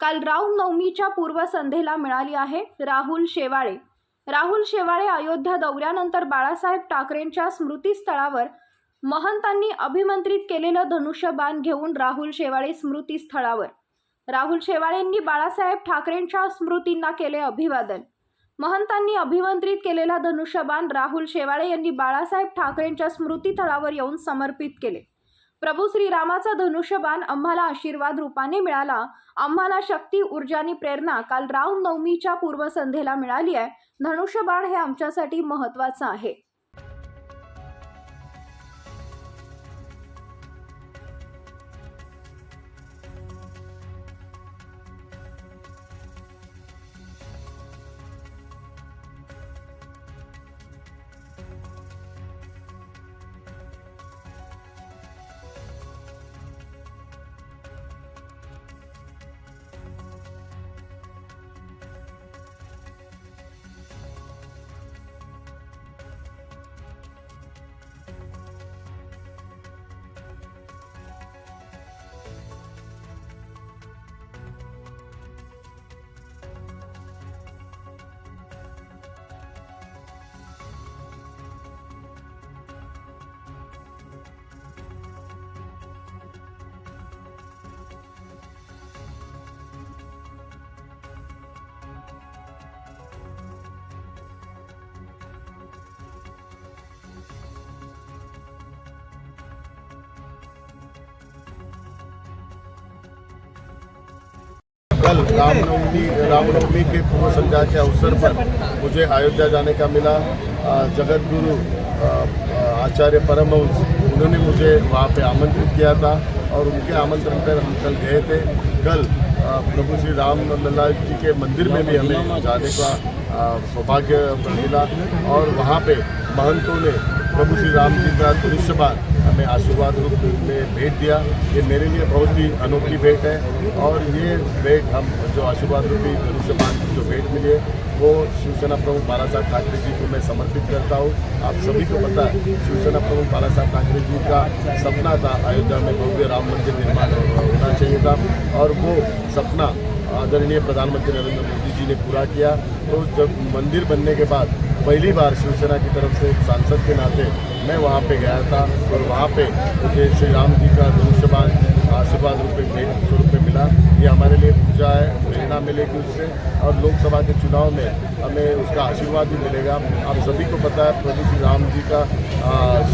काल रामनवमीच्या पूर्वसंध्येला मिळाली आहे राहुल शेवाळे. राहुल शेवाळे अयोध्या दौऱ्यानंतर बाळासाहेब ठाकरेंच्या स्मृतीस्थळावर महंतांनी अभिमंत्रित केलेलं धनुष्यबाण घेऊन राहुल शेवाळे स्मृतीस्थळावर. राहुल शेवाळेंनी बाळासाहेब ठाकरेंच्या स्मृतींना केले अभिवादन. महंतांनी अभिमंत्रित केलेला धनुष्यबाण राहुल शेवाळे यांनी बाळासाहेब ठाकरेंच्या स्मृतीस्थळावर येऊन समर्पित केले. प्रभू श्रीरामाचा धनुष्यबाण आम्हाला आशीर्वाद रूपाने मिळाला. आम्हाला शक्ती ऊर्जा आणि प्रेरणा काल राम नवमीच्या पूर्वसंध्येला मिळाली आहे. धनुष्यबाण हे आमच्यासाठी महत्त्वाचं आहे. कल रामनवमी रामनवमी के पूर्व संध्या के अवसर पर मुझे अयोध्या जाने का मिला। जगत गुरु आचार्य परमहंस, उन्होंने मुझे वहाँ पे आमंत्रित किया था और उनके आमंत्रण पर हम कल गए थे। कल प्रभु श्री राम लल्ला जी के मंदिर में भी हमें जाने का सौभाग्य मिला और वहाँ पे महंतों ने प्रभु श्री राम जी का दृश्यबान हमें आशीर्वाद रूप में भेंट दिया। ये मेरे लिए बहुत ही अनोखी भेंट है और ये भेंट हम जो आशीर्वाद रूपी की जो भेंट मिली है, वो शिवसेना प्रमुख बाला साहब ठाकरे जी को मैं समर्पित करता हूँ। आप सभी को पता है, शिवसेना प्रमुख बाला साहब ठाकरे जी का सपना था अयोध्या में भव्य राम मंदिर निर्माण होना चाहिए था और वो सपना आदरणीय प्रधानमंत्री नरेंद्र मोदी जी ने पूरा किया। तो जब मंदिर बनने के बाद पहली बार शिवसेना की तरफ़ से एक सांसद के नाते मैं वहाँ पे गया था और वहाँ पे मुझे श्री राम जी का धनुष्यबान आशीर्वाद रूप में भेंट स्वरूप में मिला। ये हमारे लिए पूजा है, प्रेरणा मिलेगी उससे। और लोकसभा के चुनाव में हमें उसका आशीर्वाद भी मिलेगा। आप सभी को पता है, प्रभु श्री राम जी का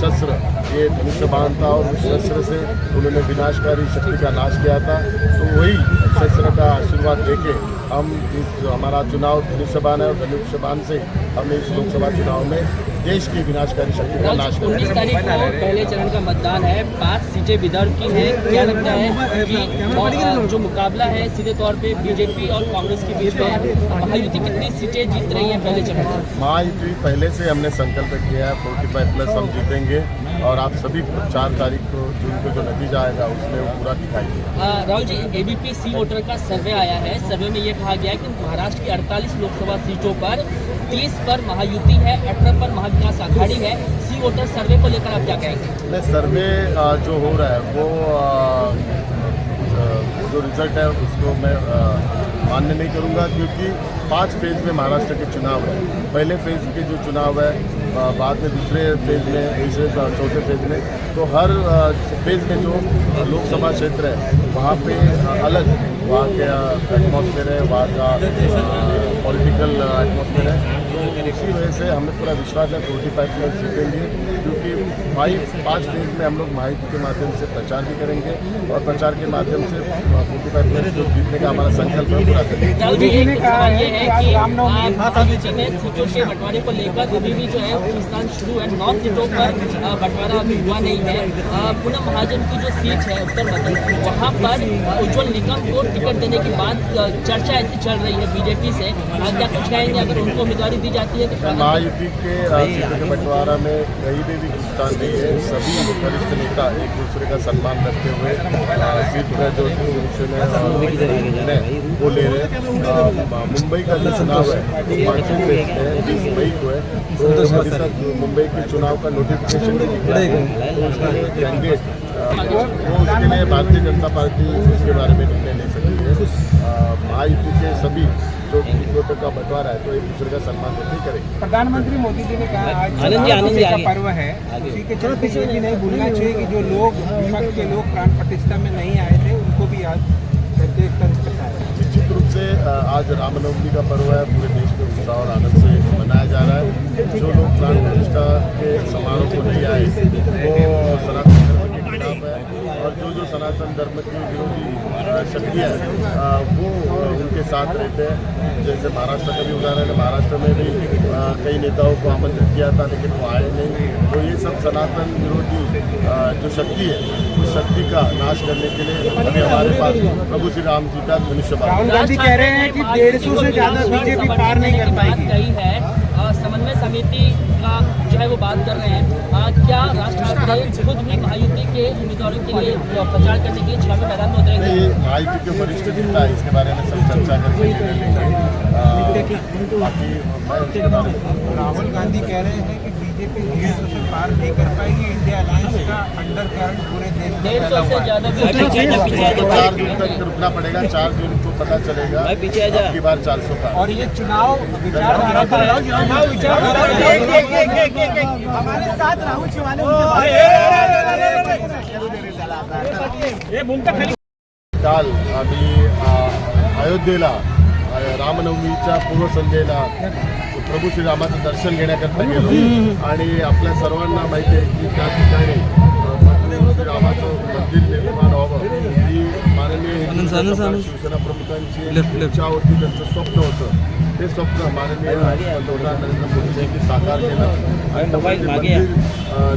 शस्त्र, ये धनुष्यबान था और उस शस्त्र से उन्होंने विनाशकारी शक्ति का नाश किया था। तो वही शस्त्र का आशीर्वाद लेके हम इस हमारा चुनाव धनुष्यबान है और धनुष्यबान से हम इस लोकसभा चुनाव में देश की विनाशकारी शक्ति का नाश उन्नीस तारीख को पहले चरण का मतदान है पाँच सीटें विदर्भ की है। क्या लगता है कि जो मुकाबला है सीधे तौर पे बीजेपी और कांग्रेस के बीच में महायुति कितनी सीटें जीत रही है पहले चरण में? महायुति पहले से हमने संकल्प किया है फोर्टी फाइव प्लस हम जीतेंगे और आप सभी को चार तारीख को जून को जो नतीजा आएगा उसमें वो पूरा दिखाई देगा। Rahul ji ABP C voter का सर्वे आया है। सर्वे में ये कहा गया है कि महाराष्ट्र की 48 लोकसभा सीटों पर 30 पर महायुति है 18 पर महाविकास आघाड़ी है। सी वोटर सर्वे को लेकर आप क्या कहेंगे? नहीं सर्वे जो हो रहा है, वो जो रिज़ल्ट है, उसको मैं मान्य नहीं करूँगा, क्योंकि पाँच फ़ेज़ में महाराष्ट्र के चुनाव है। पहले फ़ेज़ के जो चुनाव है बाद में दूसरे फ़ेज़ में, तीसरे चौथे फ़ेज़ में तो हर फ़ेज़ में जो लोकसभा क्षेत्र है, वहाँ पे अलग, वहाँ के एटमॉस्फेयर है, वहाँ का पॉलिटिकल एटमॉस्फेयर है। इसी वजह से हमें पूरा विश्वास है फोर्टी फाइव प्लस जीतेंगे क्योंकि भाई पाँच फ़ेज़ में हम लोग माहिती के माध्यम से प्रचार भी करेंगे और प्रचार के माध्यम से फोर्टी फाइव प्लस जो जीतने का हमारा संकल्प है पूरा करेंगे। है बंटवारे को लेकर अभी भी जो है शुरू है नौ सीटों पर बंटवारा अभी हुआ नहीं है। पूनम महाजन की जो सीट है उत्तर मध्य वहाँ पर उज्जवल निकम को टिकट देने के बाद चर्चा ऐसी चल रही है बीजेपी से। क्या कुछ कहेंगे? अगर उनको उम्मीदवारी दी जाती है तो महायुति के सीटों के बंटवारा में कहीं भी भी नहीं है। सभी वरिष्ठ नेता एक दूसरे का सम्मान करते हुए सीट का जो है वो ले रहे हैं। मुंबई का जो चुनाव है है बीस मई को है। तो मुंबई के चुनाव का नोटिफिकेशन निकला तो कैंडिडेट वो उसके लिए भारतीय जनता पार्टी उसके बारे में निर्णय ले सकती अ, के सभी जो टिकटों का बंटवारा है तो एक दूसरे का सम्मान नहीं करेंगे। प्रधानमंत्री मोदी जी ने कहा आज आनंद जी, आनंद जी, का पर्व है उसी के चलते ये भी नहीं भूलना चाहिए कि जो लोग विपक्ष के लोग प्राण प्रतिष्ठा में नहीं आए थे उनको भी आज करके एक तंत्र निश्चित रूप से आज रामनवमी का पर्व है पूरे देश में उत्साह और आनंद से मनाया जा रहा है। जो लोग प्राण प्रतिष्ठा के समारोह को नहीं आए वो सनातन धर्म के खिलाफ है और जो जो सनातन धर्म की शक्तियाँ हैं, वो उनके साथ रहते हैं। जैसे महाराष्ट्र का भी उदाहरण है महाराष्ट्र में भी कई नेताओं को आमंत्रित किया था लेकिन वो आए नहीं। तो ये सब सनातन विरोधी जो शक्ति है उस शक्ति का नाश करने के लिए अभी हमारे पास प्रभु श्री राम जी का धनुष्य राहुल गांधी कह रहे हैं कि डेढ़ सौ से ज़्यादा बीजेपी पार नहीं कर पाएगी। है। समन्वय समिति का जो है वो बात कर रहे हैं। आ, क्या राज ठाकरे खुद भी महायुति के उम्मीदवारों के लिए प्रचार करने के लिए चुनावी मैदान में उतरेंगे महायुति के वरिष्ठ नेता इसके बारे में सब चर्चा कर रहे लेंगे। बाकी मैं इसके बारे में राहुल गांधी कह रहे हैं कि बीजेपी डेढ़ सौ पार नहीं कर पाएगी इंडिया अलायंस का अंडर करंट पूरे देश में डेढ़ फैला सौ से हुआ है ज्यादा भी पीछे आ जा, पीछे आ जा, चार दिन तक रुकना पड़ेगा चार जून को पता चलेगा भाई पीछे आ जा। अब की बार चार सौ का। और ये चुनाव हमारे साथ राहुल काल आम्ही अयोध्येला रामनवमीच्या पूर्वसंध्येला प्रभू श्रीरामाचं दर्शन घेण्याकरता गेलो. आणि आपल्या सर्वांना माहिती आहे की त्या ठिकाणी प्रभू श्रीरामाचं मंदिर निर्माण व्हावं. ही माननीय शिवसेना प्रमुखांची इच्छा होती त्यांचं स्वप्न होतं. ते स्वप्न माननीय पंतप्रधान नरेंद्र मोदी यांनी साकार केलं. आणि मंदिर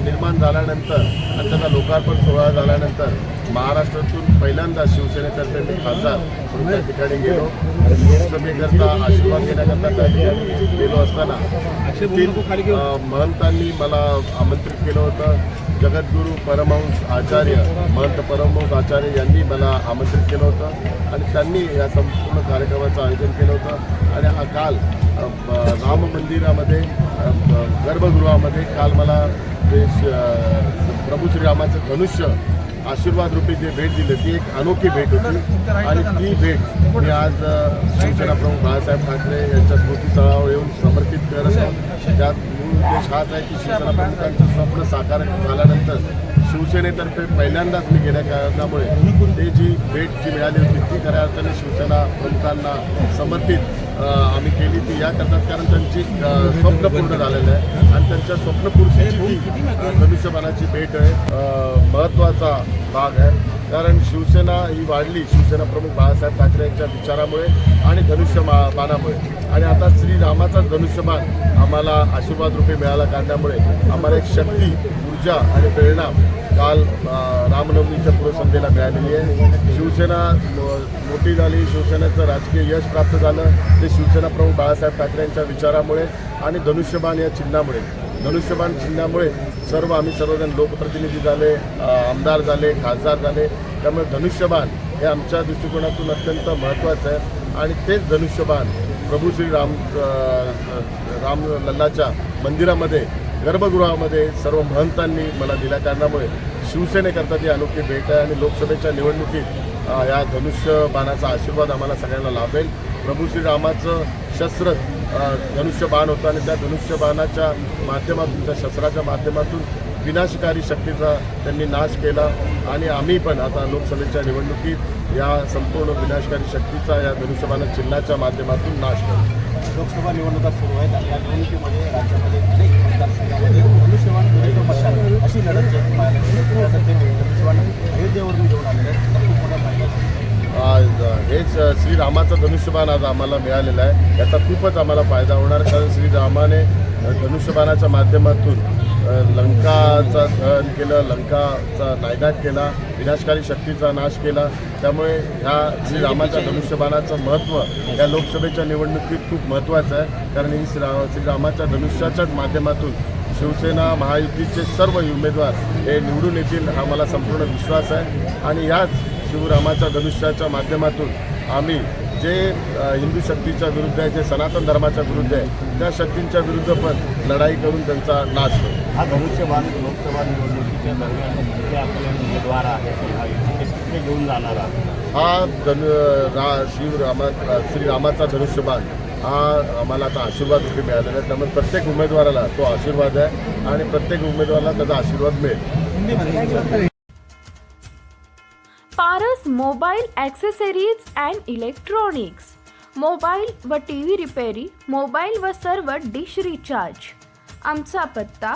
निर्माण झाल्यानंतर आणि त्याचा लोकार्पण सोहळा झाल्यानंतर महाराष्ट्रातून पहिल्यांदा शिवसेनेतर्फे मी खासदार म्हणून त्या ठिकाणी गेलो. लोकसभेकरता आशीर्वाद घेण्याकरता त्या ठिकाणी गेलो असताना. तीन महंतांनी मला आमंत्रित केलं होतं. जगद्गुरू परमहंस आचार्य महंत परमहंस आचार्य यांनी मला आमंत्रित केलं होतं आणि त्यांनी या संपूर्ण कार्यक्रमाचं आयोजन केलं होतं. आणि हा काल राम मंदिरामध्ये गर्भगृहामध्ये काल मला जे श- प्रभू श्रीरामाचं धनुष्य आशीर्वाद रूपी जे भेट दिली ती एक अनोखी भेट होती. आणि ती भेट मी आज शिवसेना प्रमुख बाळासाहेब ठाकरे यांच्या स्मृतीस्थळावर येऊन समर्पित करत त्यात उद्देश हाच आहे की शिवसेना प्रमुखांचं स्वप्न साकार झाल्यानंतर शिवसेनेतर्फे पहिल्यांदाच मी गेल्या कारणामुळे ते जी भेट जी मिळाली होती ती खऱ्या अर्थाने शिवसेना प्रमुखांना समर्पित आम्ही केली ती. या करतात कारण त्यांची स्वप्न पूर्ण झालेलं आहे. आणि त्यांच्या स्वप्नपूर्तीची भविष्यमानाची भेट आहे महत्त्वाचा भाग आहे. कारण शिवसेना ही वाढली शिवसेना प्रमुख बाळासाहेब ठाकरे यांच्या विचारामुळे आणि धनुष्यमानामुळे. मा बाणामुळे आणि आता श्रीरामाचा धनुष्यमान आम्हाला आशीर्वाद रूपे मिळाला काढण्यामुळे आम्हाला एक शक्ती ऊर्जा आणि प्रेरणा काल रामनवमीच्या पूर्वसंध्येला मिळालेली आहे. शिवसेना मोठी झाली. शिवसेनेचं राजकीय यश प्राप्त झालं. ते शिवसेना प्रमुख बाळासाहेब ठाकरे यांच्या विचारामुळे आणि धनुष्यबाण या चिन्हामुळे. धनुष्यबाण चिन्हामुळे सर्व आम्ही सर्वजण लोकप्रतिनिधी झाले आमदार झाले खासदार झाले. त्यामुळे धनुष्यबाण हे आमच्या दृष्टिकोनातून अत्यंत महत्त्वाचं आहे. आणि तेच धनुष्यबाण प्रभू श्री राम राम लल्लाच्या मंदिरामध्ये गर्भगृहामध्ये सर्व महंतांनी मला दिल्या कारणामुळे शिवसेनेकरता ती अनोखी भेट आहे आणि लोकसभेच्या निवडणुकीत या धनुष्य बाणाचा आशीर्वाद आम्हाला सगळ्यांना लाभेल. प्रभू श्रीरामाचं शस्त्र धनुष्यबाण धनुष्य बाण होतं आणि त्या धनुष्य बाणाच्या माध्यमातून त्या शस्त्राच्या माध्यमातून विनाशकारी शक्तीचा त्यांनी नाश केला. आणि आम्ही पण आता लोकसभेच्या निवडणुकीत या संपूर्ण विनाशकारी शक्तीचा या धनुष्यबाण चिन्हाच्या माध्यमातून नाश करू. लोकसभा निवडणुका सुरू आहेत आणि या निवडणुकीमध्ये राज्यामध्ये धनुष्यवान विरुद्ध मशाल अशी लढत पाहायला त्यासाठी धनुष्यवान अयोध्येवरून घेऊन आलेले आहेत तर खूप मोठ्या फायदा हेच श्रीरामाचं धनुष्यबाण आज आम्हाला मिळालेलं आहे. याचा खूपच आम्हाला फायदा होणार कारण श्रीरामाने धनुष्यबाणाच्या माध्यमातून लंकाचा दहन केलं लंकाचा नायनाट केला विनाशकारी शक्तीचा नाश केला. त्यामुळे ह्या श्रीरामाच्या धनुष्यबाणाचं महत्त्व या लोकसभेच्या निवडणुकीत खूप महत्त्वाचं आहे. कारण ही श्रीरा श्रीरामाच्या धनुष्याच्याच माध्यमातून शिवसेना महायुतीचे सर्व उमेदवार हे निवडून येतील हा मला संपूर्ण विश्वास आहे. आणि याच शिवरामाच्या धनुष्याच्या माध्यमातून आम्ही जे हिंदू शक्तीच्या विरुद्ध आहे जे सनातन धर्माच्या विरुद्ध आहे त्या शक्तींच्या विरुद्ध पण लढाई करून त्यांचा नाश करू हा धनुष्यबाण लोकसभा निवडणुकीच्या दरम्यान जे आपले उमेदवार आहेत महायुतीचे तिथे घेऊन जाणार. आहात हा धनु रा शिवरामा श्रीरामाचा धनुष्यबाण हा आम्हाला आता आशीर्वाद रुपये मिळालेला आहे. त्यामुळे प्रत्येक उमेदवाराला तो आशीर्वाद आहे आणि प्रत्येक उमेदवाराला त्याचा आशीर्वाद मिळेल. Paras mobile accessories and electronics. Mobile व टी व्ही रिपेरी मोबाईल व सर्व डिश रिचार्ज. आमचा पत्ता